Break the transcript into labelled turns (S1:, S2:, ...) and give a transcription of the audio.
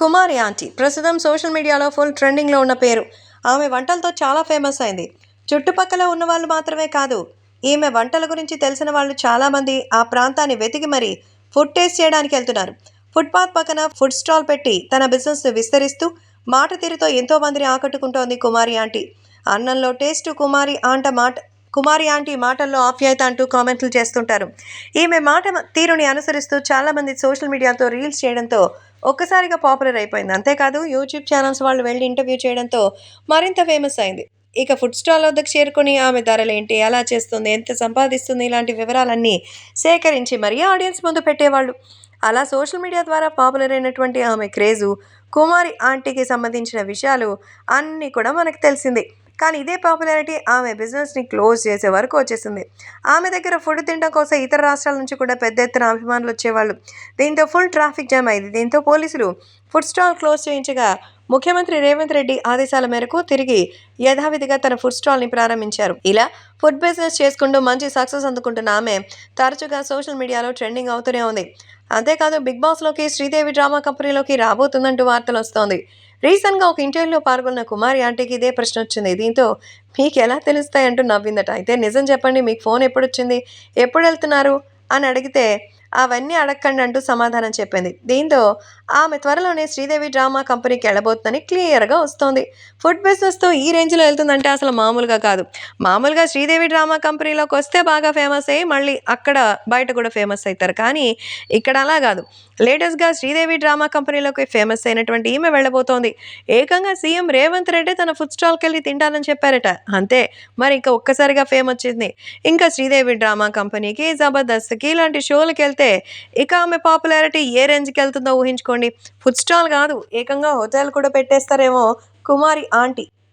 S1: కుమారి aunty ప్రస్తుతం social మీడియాలో full ట్రెండింగ్లో ఉన్న పేరు. ఆమె వంటలతో చాలా ఫేమస్ అయింది. చుట్టుపక్కల ఉన్న వాళ్ళు మాత్రమే కాదు ఈమె వంటల గురించి తెలిసిన వాళ్ళు చాలామంది ఆ ప్రాంతాన్ని వెతికి మరీ ఫుడ్ టేస్ట్ చేయడానికి వెళ్తున్నారు. ఫుట్పాత్ పక్కన ఫుడ్ స్టాల్ పెట్టి తన బిజినెస్ను విస్తరిస్తూ మాట తీరుతో ఎంతో మందిని ఆకట్టుకుంటోంది కుమారి ఆంటీ. అన్నంలో టేస్ట్ కుమారి ఆంట మాట కుమారి ఆంటీ మాటల్లో ఆప్యాయత అంటూ కామెంట్లు చేస్తుంటారు. ఈమె మాట తీరుని అనుసరిస్తూ చాలామంది సోషల్ మీడియాతో రీల్స్ చేయడంతో ఒక్కసారిగా పాపులర్ అయిపోయింది. అంతేకాదు యూట్యూబ్ ఛానల్స్ వాళ్ళు వెళ్ళి ఇంటర్వ్యూ చేయడంతో మరింత ఫేమస్ అయింది. ఇక ఫుడ్ స్టాల్ వద్దకు చేరుకొని ఆమె ధరలేంటి ఎలా చేస్తుంది ఎంత సంపాదిస్తుంది ఇలాంటి వివరాలన్నీ సేకరించి మరీ ఆడియన్స్ ముందు పెట్టేవాళ్ళు. అలా సోషల్ మీడియా ద్వారా పాపులర్ అయినటువంటి ఆమె క్రేజు కుమారి ఆంటీకి సంబంధించిన విషయాలు అన్నీ కూడా మనకు తెలిసిందే. కానీ ఇదే పాపులారిటీ ఆమె బిజినెస్ని క్లోజ్ చేసే వరకు వచ్చేసింది. ఆమె దగ్గర ఫుడ్ తినడం కోసం ఇతర రాష్ట్రాల నుంచి కూడా పెద్ద ఎత్తున అభిమానులు వచ్చేవాళ్ళు. దీంతో ఫుల్ ట్రాఫిక్ జామ్ అయింది. దీంతో పోలీసులు ఫుడ్ స్టాల్ క్లోజ్ చేయించగా ముఖ్యమంత్రి రేవంత్ రెడ్డి ఆదేశాల మేరకు తిరిగి యథావిధిగా తన ఫుడ్ స్టాల్ని ప్రారంభించారు. ఇలా ఫుడ్ బిజినెస్ చేసుకుంటూ మంచి సక్సెస్ అందుకుంటున్న ఆమె తరచుగా సోషల్ మీడియాలో ట్రెండింగ్ అవుతూనే ఉంది. అంతేకాదు బిగ్ బాస్లోకి శ్రీదేవి డ్రామా కంపెనీలోకి రాబోతుందంటూ వార్తలు వస్తోంది. రీసెంట్గా ఒక ఇంటర్వ్యూలో పాల్గొన్న కుమారి ఆంటీకి ఇదే ప్రశ్న వచ్చింది. దీంతో మీకు ఎలా తెలుస్తాయి? అంటూ నవ్విందట. అయితే నిజం చెప్పండి మీకు ఫోన్ ఎప్పుడు వచ్చింది ఎప్పుడు వెళ్తున్నారు? అని అడిగితే అవన్నీ అడగకండి అంటూ సమాధానం చెప్పింది. దీంతో ఆమె త్వరలోనే శ్రీదేవి డ్రామా కంపెనీకి వెళ్ళబోతుందని క్లియర్గా వస్తోంది. ఫుడ్ బిజినెస్తో ఈ రేంజ్లో వెళ్తుందంటే అసలు మామూలుగా కాదు. మామూలుగా శ్రీదేవి డ్రామా కంపెనీలోకి వస్తే బాగా ఫేమస్ అయ్యి మళ్ళీ అక్కడ బయట కూడా ఫేమస్ అవుతారు. కానీ ఇక్కడ అలా కాదు. లేటెస్ట్గా శ్రీదేవి డ్రామా కంపెనీలోకి ఫేమస్ అయినటువంటి ఈమె వెళ్ళబోతోంది. ఏకంగా సీఎం రేవంత్ రెడ్డి తన ఫుడ్ స్టాల్కి వెళ్ళి తింటానని చెప్పారట. అంతే. మరి ఇంకా ఒక్కసారిగా ఫేమ్ వచ్చింది ఇంకా శ్రీదేవి డ్రామా కంపెనీకి జబర్దస్త్కి ఇలాంటి షోలకి వెళ్తే ఇక ఆమె పాపులారిటీ ఏ రేంజ్కి వెళ్తుందో ఊహించుకోండి. ఫుడ్ స్టాల్ కాదు ఏకంగా హోటల్ కూడా పెట్టేస్తారేమో కుమారి ఆంటీ.